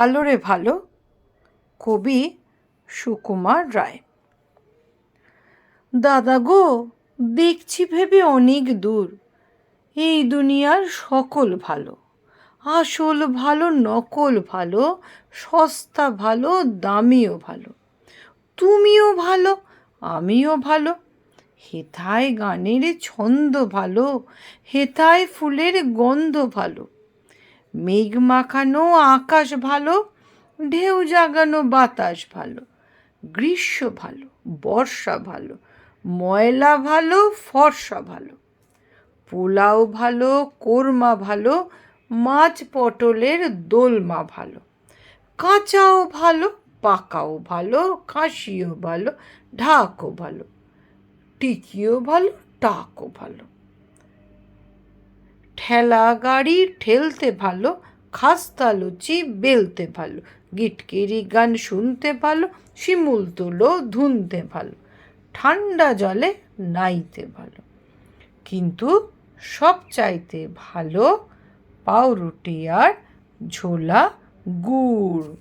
ভালো রে ভালো। কবি সুকুমার রায়। দাদা গো, দেখছি ভেবে অনেক দূর। এই দুনিয়ার সকল ভালো। আসল ভালো, নকল ভালো, সস্তা ভালো, দামিও ভালো। তুমিও ভালো, আমিও ভালো। হেথায় গানের ছন্দ ভালো, হেথায় ফুলের গন্ধ ভালো। মেঘ মাখানো আকাশ ভালো, ঢেউ জাগানো বাতাস ভালো, গ্রীষ্ম ভালো, বর্ষা ভালো, ময়লা ভালো, ফর্সা ভালো, পোলাও ভালো, কোরমা ভালো, মাছ পটলের দোলমা ভালো, কাঁচাও ভালো, পাকাও ভালো কাশিও ভালো, ঢাকও ভালো, টিকিও ভালো, টাকও ভালো। ঠেলা গাড়ি ঠেলতে ভালো, খাস্তা লুচি বেলতে ভালো, গিটকিরি গান শুনতে ভালো, শিমুল তুলো ধুনতে ভালো, ঠান্ডা জলে নাইতে ভালো। কিন্তু সব চাইতে ভালো পাউরুটি আর ঝোলা গুড়।